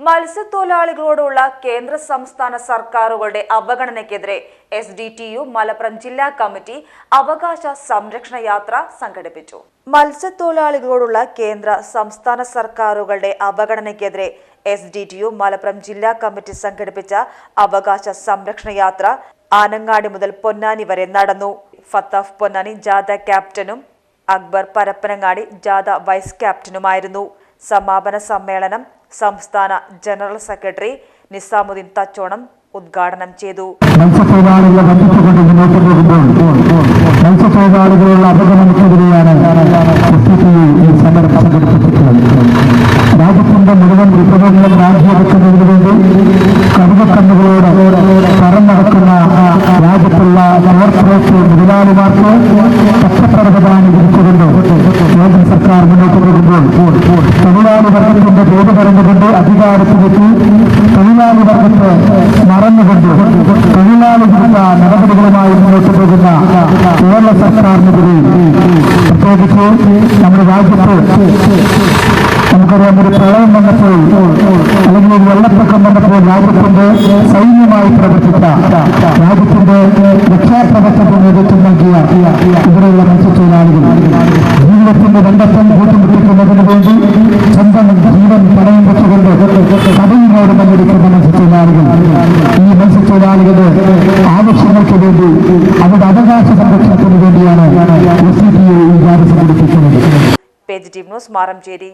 മത്സ്യത്തൊഴിലാളികളോടുള്ള കേന്ദ്ര സംസ്ഥാന സർക്കാരുകളുടെ അവഗണനയ്ക്കെതിരെ S D T U Malappuram ജില്ലാ കമ്മിറ്റി അവകാശ സംരക്ഷണ യാത്ര സംഘടിപ്പിച്ചു. മത്സ്യത്തൊഴിലാളികളോടുള്ള കേന്ദ്ര സംസ്ഥാന സർക്കാരുകളുടെ അവഗണനയ്ക്കെതിരെ S D T U Malappuram ജില്ലാ കമ്മിറ്റി സംഘടിപ്പിച്ച അവകാശ സംരക്ഷണ യാത്ര ആനങ്ങാടി മുതൽ പൊന്നാനി വരെ നടന്നു. ഫത്താഫ് പൊന്നാനി ജാഥ ക്യാപ്റ്റനും അക്ബർ പരപ്പനങ്ങാടി ജാഥ വൈസ് ക്യാപ്റ്റനുമായിരുന്നു. സമാപന സമ്മേളനം സംസ്ഥാന ജനറൽ സെക്രട്ടറി നിസാമുദ്ദീൻ തച്ചോണം ഉദ്ഘാടനം ചെയ്തു. മത്സ്യത്തൊഴിലാളികളെ ബന്ധിച്ചുകൊണ്ട് മുന്നോട്ട് പോകുമ്പോൾ മത്സ്യത്തൊഴിലാളികളുള്ള എസ് ഈ സമരം സംഘടിപ്പിച്ചിട്ടുള്ളത്. രാജ്യത്തിന്റെ മുഴുവൻ വിഭവങ്ങളും രാജിവെക്കുന്നതിന് വേണ്ടി കടുകക്കണ്ണുകളോട് പറന്നടക്കുന്ന രാജ്യത്തുള്ള കോർപ്പറേറ്റ് മുതലാളിമാർക്ക് പച്ചപ്പറകതാണ് വിധിച്ചുകൊണ്ട് കേന്ദ്ര സർക്കാർ മുന്നോട്ട് പോകുമ്പോൾ തൊഴിലാളി പേര് പറഞ്ഞുകൊണ്ട് അധികാരത്തിലെത്തി തൊഴിലാളി വർഗത്തെ മറന്നുകൊണ്ട് തൊഴിലാളി വിരുദ്ധ നടപടികളുമായി മുന്നോട്ട് പോകുന്ന കേരള സർക്കാരിനെതിരെ പ്രത്യേകിച്ച് നമ്മുടെ രാജ്യത്ത് നമുക്കറിയാം ഒരു പ്രളയം വന്നപ്പോൾ അല്ലെങ്കിൽ ഒരു വെള്ളപ്പൊക്കം വന്നപ്പോൾ രാജ്യത്തിന്റെ സൈന്യമായി പ്രവർത്തിച്ച രാജ്യത്തിന്റെ രക്ഷാപ്രവർത്തനത്തിന് നേതൃത്വം നൽകിയ ഇവിടെയുള്ള മത്സ്യത്തൊഴിലാളികൾ. ജീവിതത്തിന്റെ രണ്ടറ്റം കൂട്ടിമുട്ടിക്കുന്നതിന് വേണ്ടി കടലിനോട് പങ്കെടുക്കുന്ന മത്സ്യത്തൊഴിലാളികൾ ഈ മത്സ്യത്തൊഴിലാളികളുടെ ആവശ്യങ്ങൾക്ക് വേണ്ടി അവരുടെ അവകാശ സംരക്ഷണത്തിന് വേണ്ടിയാണ് S C T page team news Maranchery.